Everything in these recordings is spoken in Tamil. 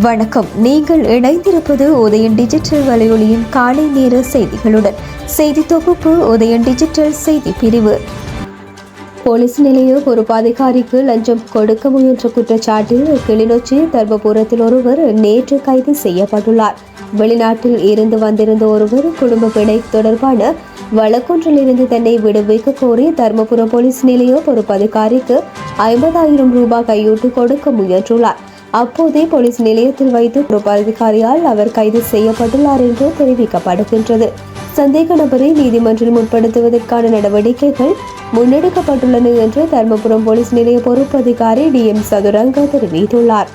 வணக்கம். நீங்கள் இணைந்திருப்பது உதயன் டிஜிட்டல் வலையொலியின் காலை நேர செய்திகளுடன். செய்தி தொகுப்பு உதயன் டிஜிட்டல் செய்தி பிரிவு. போலீஸ் நிலைய பொறுப்பு அதிகாரிக்கு லஞ்சம் கொடுக்க முயன்ற குற்றச்சாட்டில் கிளிநொச்சி தர்மபுரத்தில் ஒருவர் நேற்று கைது செய்யப்பட்டுள்ளார். வெளிநாட்டில் இருந்து வந்திருந்த ஒருவர் குடும்ப பிணை தொடர்பான வழக்கொன்றிலிருந்து தன்னை விடுவிக்க கோரி தர்மபுரம் போலீஸ் நிலைய பொறுப்பு அதிகாரிக்கு ஐம்பதாயிரம் ரூபாய் கையூட்டு கொடுக்க முயன்றுள்ளார். அப்போதே போலீஸ் நிலையத்தில் வைத்து பொறுப்பு அதிகாரியால் அவர் கைது செய்யப்பட்டுள்ளார் என்று தெரிவிக்கப்படுகின்றது. சந்தேக நபரை நீதிமன்றில் முற்படுத்துவதற்கான நடவடிக்கைகள் முன்னெடுக்கப்பட்டுள்ளன என்று தர்மபுரம் போலீஸ் நிலைய பொறுப்பு அதிகாரி டி எம் சதுரங்க தெரிவித்துள்ளார்.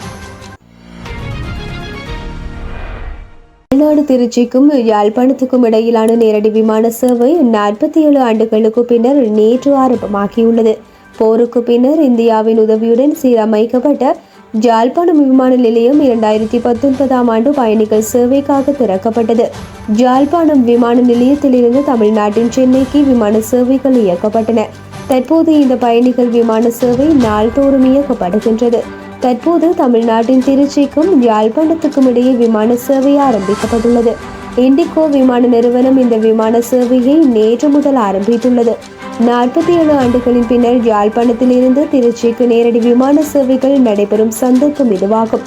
தமிழ்நாடு திருச்சிக்கும் யாழ்ப்பாணத்துக்கும் இடையிலான நேரடி விமான சேவை நாற்பத்தி ஏழு ஆண்டுகளுக்கு பின்னர் நேற்று ஆரம்பமாகியுள்ளது. போருக்கு பின்னர் இந்தியாவின் உதவியுடன் சீரமைக்கப்பட்ட ஜாழ்ப்பாணம் விமான நிலையம் இரண்டாயிரத்தி பத்தொன்பதாம் ஆண்டு பயணிகள் சேவைக்காக திறக்கப்பட்டது. ஜாழ்ப்பாணம் விமான நிலையத்திலிருந்து தமிழ்நாட்டின் சென்னைக்கு விமான சேவைகள் இயக்கப்பட்டன. தற்போது இந்த பயணிகள் விமான சேவை நாள்தோறும் இயக்கப்படுகின்றது. தற்போது தமிழ்நாட்டின் திருச்சிக்கும் யாழ்ப்பாணத்துக்கும் இடையே விமான சேவை ஆரம்பிக்கப்பட்டுள்ளது. இண்டிகோ விமான நிறுவனம் இந்த விமான சேவையை நேற்று முதல் ஆரம்பித்துள்ளது. நாற்பத்தி ஏழு ஆண்டுகளின் பின்னர் யாழ்ப்பாணத்திலிருந்து திருச்சிக்கு நேரடி விமான சேவைகள் நடைபெறும் சந்தர்ப்பம் இதுவாகும்.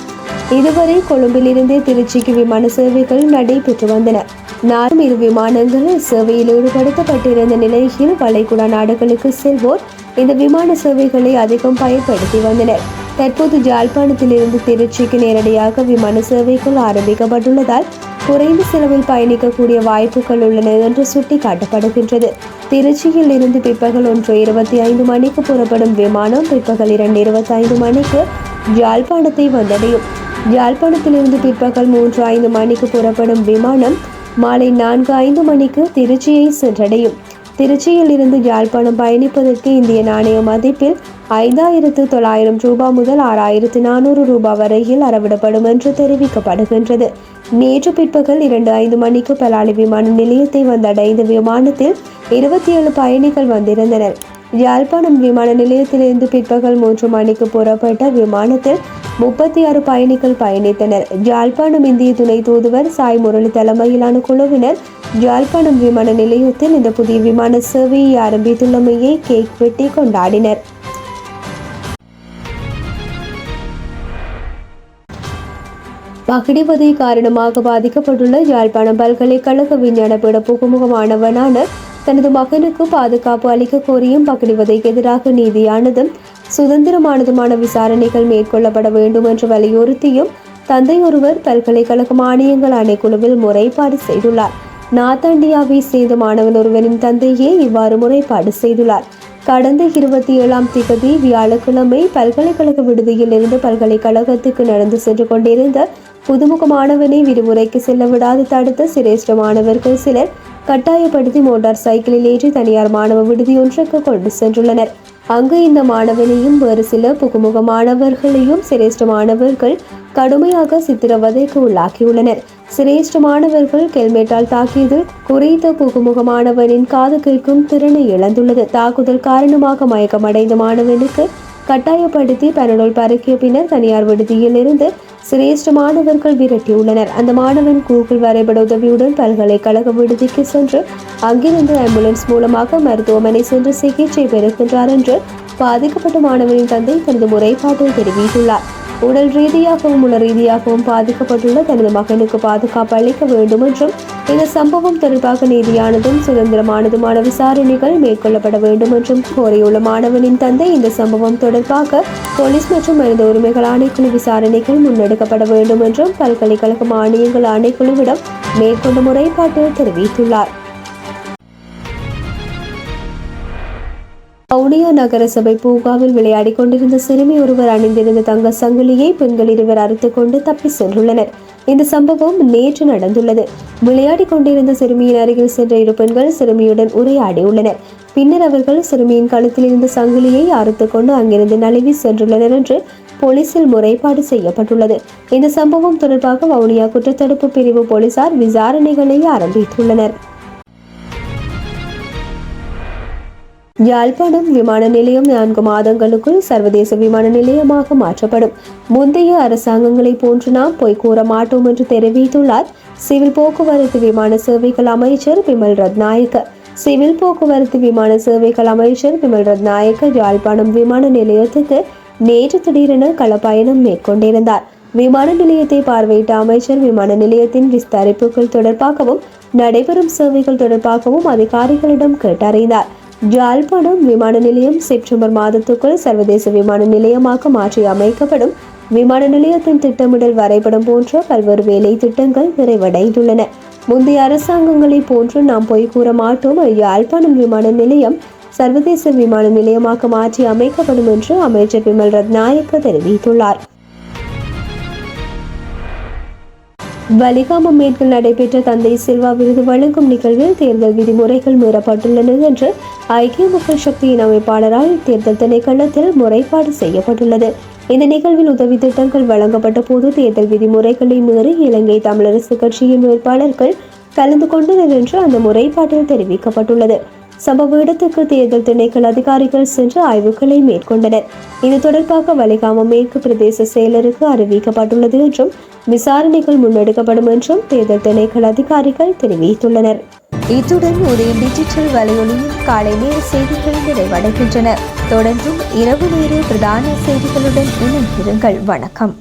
இதுவரை கொழும்பிலிருந்து திருச்சிக்கு விமான சேவைகள் நடைபெற்று வந்தன. நானும் இரு விமானங்கள் சேவையில் ஈடுபடுத்தப்பட்டிருந்த நிலையில் வளைகுடா நாடுகளுக்கு செல்வோர் இந்த விமான சேவைகளை அதிகம் பயன்படுத்தி வந்தனர். தற்போது ஜாழ்ப்பாணத்திலிருந்து திருச்சிக்கு நேரடியாக விமான சேவைகள் ஆரம்பிக்கப்பட்டுள்ளதால் குறைந்த செலவில் பயணிக்கக்கூடிய வாய்ப்புகள் உள்ளன என்று சுட்டிக்காட்டப்படுகின்றது. திருச்சியில் இருந்து பிற்பகல் ஒன்று இருபத்தி ஐந்து மணிக்கு புறப்படும் விமானம் பிற்பகல் இரண்டு இருபத்தி ஐந்து மணிக்கு யாழ்ப்பாணத்தை வந்தடையும். யாழ்ப்பாணத்திலிருந்து பிற்பகல் மூன்று ஐந்து மணிக்கு புறப்படும் விமானம் மாலை நான்கு ஐந்து மணிக்கு திருச்சியை சென்றடையும். திருச்சியில் இருந்து யாழ்ப்பாணம் பயணிப்பதற்கு இந்திய நாணய மதிப்பில் ஐந்தாயிரத்து தொள்ளாயிரம் ரூபாய் முதல் ஆறாயிரத்து நானூறு ரூபாய் வரையில் அறவிடப்படும் என்று தெரிவிக்கப்படுகின்றது. நேற்று பிற்பகல் இரண்டு ஐந்து மணிக்கு பலாலி விமான நிலையத்தை வந்தடைந்த விமானத்தில் இருபத்தி ஏழு பயணிகள் வந்திருந்தனர். யாழ்ப்பாணம் விமான நிலையத்திலிருந்து பிற்பகல் மூன்று மணிக்கு புறப்பட்ட விமானத்தில் முப்பத்தி ஆறு பயணிகள் பயணித்தனர். யாழ்ப்பாணம் இந்திய துணை தூதுவர் சாய் முரளி தலைமையிலான குழுவினர் யாழ்ப்பாணம் விமான நிலையத்தில் இந்த புதிய விமான சேவையை ஆரம்பித்துள்ளமையை கேக் வெட்டி கொண்டாடினர். பகிடிவதை காரணமாக பாதிக்கப்பட்டுள்ள யாழ்ப்பாணம் பல்கலைக்கழக விஞ்ஞான பீட புகுமுக மாணவனான தனது மகனுக்கு பாதுகாப்பு அளிக்க கோரியும் பகிடிவதைக்கு எதிராக நீதியானதும் சுதந்திரமானதுமான விசாரணைகள் மேற்கொள்ளப்பட வேண்டும் என்று வலியுறுத்தியும் தந்தை ஒருவர் பல்கலைக்கழக மானியங்கள் ஆணைக்குழுவில் முறைப்பாடு செய்துள்ளார். நாத்தாண்டியாவை சேர்ந்த மாணவன் ஒருவரின் தந்தையே இவ்வாறு முறைப்பாடு செய்துள்ளார். கடந்த இருபத்தி ஏழாம் திகதி வியாழக்கிழமை பல்கலைக்கழக விடுதியில் இருந்து பல்கலைக்கழகத்துக்கு நடந்து சென்று கொண்டிருந்த புதுமுக மாணவனை விடுமுறைக்கு செல்ல விடாது தடுத்த சிரேஷ்ட மாணவர்கள் சிலர் கட்டாயப்படுத்தி மோட்டார் சைக்கிளில் ஏற்றி தனியார் மாணவ விடுதி ஒன்றுக்கு கொண்டு சென்றுள்ளனர். அங்கு இந்த மாணவனையும் வேறு சில புகுமுக மாணவர்களையும் சிரேஷ்ட மாணவர்கள் கடுமையாக சித்திரவதைக்கு உள்ளாக்கியுள்ளனர். சிரேஷ்ட மாணவர்கள் கெல்மேட்டால் தாக்கியதில் குறித்த புகுமுக மாணவனின் காது கேட்கும் திறனை இழந்துள்ளது. தாக்குதல் காரணமாக மயக்கமடைந்த மாணவனுக்கு கட்டாயப்படுத்தி பரடோல் பறக்கிய பின்னர் தனியார் விடுதியில் இருந்து சிரேஷ்ட மாணவர்கள் விரட்டியுள்ளனர். அந்த மாணவன் கூகுள் வரைபட உதவியுடன் பல்கலைக்கழக விடுதிக்கு சென்று அங்கிருந்து ஆம்புலன்ஸ் மூலமாக மருத்துவமனை சென்று சிகிச்சை பெறுகின்றார் என்று பாதிக்கப்பட்ட மாணவனின் தந்தை தனது முறைப்பாட்டில் தெரிவித்துள்ளார். உடல் ரீதியாகவும் உள ரீதியாகவும் பாதிக்கப்பட்டுள்ள தனது மகனுக்கு பாதுகாப்பு அளிக்க வேண்டும் என்றும் இந்த சம்பவம் தொடர்பாக நீதியானதும் சுதந்திரமானதுமான விசாரணைகள் மேற்கொள்ளப்பட வேண்டும் என்றும் கோரியுள்ள மாணவனின் தந்தை இந்த சம்பவம் தொடர்பாக போலீஸ் மற்றும் மனித உரிமைகள் ஆணைக்குழு விசாரணைகள் முன்னெடுக்கப்பட வேண்டும் என்றும் பல்கலைக்கழக மானியங்கள் ஆணைக்குழுவிடம் மேற்கொண்ட முறைப்பாட்டில் தெரிவித்துள்ளார். வவுனியா நகரசபை பூங்காவில் விளையாடி கொண்டிருந்த சிறுமி ஒருவர் அணிந்திருந்த தங்க சங்கிலியை பெண்கள் இருவர் அறுத்துக்கொண்டு தப்பி சென்றுள்ளனர். இந்த சம்பவம் நேற்று நடந்துள்ளது. விளையாடி கொண்டிருந்த சிறுமியின் அருகில் சென்ற இரு பெண்கள் சிறுமியுடன் உரையாடியுள்ளனர் பின்னர் அவர்கள் சிறுமியின் கழுத்தில் இருந்த சங்கிலியை அறுத்துக்கொண்டு அங்கிருந்து நழுவி சென்றுள்ளனர் என்று போலீசில் முறைப்பாடு செய்யப்பட்டுள்ளது. இந்த சம்பவம் தொடர்பாக வவுனியா குற்றத்தடுப்பு பிரிவு போலீசார் விசாரணைகளை ஆரம்பித்துள்ளனர். யாழ்ப்பாணம் விமான நிலையம் நான்கு மாதங்களுக்குள் சர்வதேச விமான நிலையமாக மாற்றப்படும். முந்தைய அரசாங்கங்களைப் போன்று நாம் பொய் கூற மாட்டோம் என்று தெரிவித்துள்ளார் சிவில் போக்குவரத்து விமான சேவைகள் அமைச்சர் விமல் ரத்நாயக்க. சிவில் போக்குவரத்து விமான சேவைகள் அமைச்சர் விமல் ரத்நாயக்க யாழ்ப்பாணம் விமான நிலையத்துக்கு நேற்று திடீரென களப்பயணம் மேற்கொண்டிருந்தார். விமான நிலையத்தை பார்வையிட்ட அமைச்சர் விமான நிலையத்தின் விஸ்தரிப்புகள் தொடர்பாகவும் நடைபெறும் சேவைகள் தொடர்பாகவும் அதிகாரிகளிடம் கேட்டறிந்தார். ஜாழ்ப்பாணம் விமான நிலையம் செப்டம்பர் மாதத்துக்குள் சர்வதேச விமான நிலையமாக மாற்றி அமைக்கப்படும். விமான நிலையத்தின் திட்டமிடல் வரைபடம் போன்ற பல்வேறு வேலை திட்டங்கள் நிறைவடைந்துள்ளன. முந்தைய அரசாங்கங்களைப் போன்று நாம் பொய் கூற மாட்டோம். யாழ்ப்பாணம் விமான நிலையம் சர்வதேச விமான நிலையமாக மாற்றி அமைக்கப்படும் என்று அமைச்சர் விமல் ரத்நாயக்க தெரிவித்துள்ளார். வலிகாமம் மேற்கில் நடைபெற்ற தந்தை சில்வா விருது வழங்கும் நிகழ்வில் தேர்தல் விதிமுறைகள் மீறப்பட்டுள்ளன என்று ஐக்கிய மக்கள் சக்தியின் அமைப்பாளரால் தேர்தல் திணைக்களத்தில் முறைப்பாடு செய்யப்பட்டுள்ளது. இந்த நிகழ்வில் உதவி திட்டங்கள் வழங்கப்பட்ட போது தேர்தல் விதிமுறைகளை மீறி இலங்கை தமிழரசு கட்சியின் வேட்பாளர்கள் கலந்து கொண்டனர் என்று அந்த முறைப்பாட்டில் தெரிவிக்கப்பட்டுள்ளது. சம்பவ இடத்துக்கு தேர்தல் திணைக்கள் அதிகாரிகள் சென்று ஆய்வுகளை மேற்கொண்டனர். இது தொடர்பாக வலிகாம மேற்கு பிரதேச செயலருக்கு அறிவிக்கப்பட்டுள்ளது என்றும் விசாரணைகள் முன்னெடுக்கப்படும் என்றும் தேர்தல் திணைக்கள் அதிகாரிகள் தெரிவித்துள்ளனர். இத்துடன் உதயம் டிஜிட்டல் வலையொலியின் காலை நேர செய்திகள் நிறைவடைகின்றன. தொடர்ந்தும் இரவு நேர பிரதான செய்திகளுடன் இணைந்திருங்கள். வணக்கம்.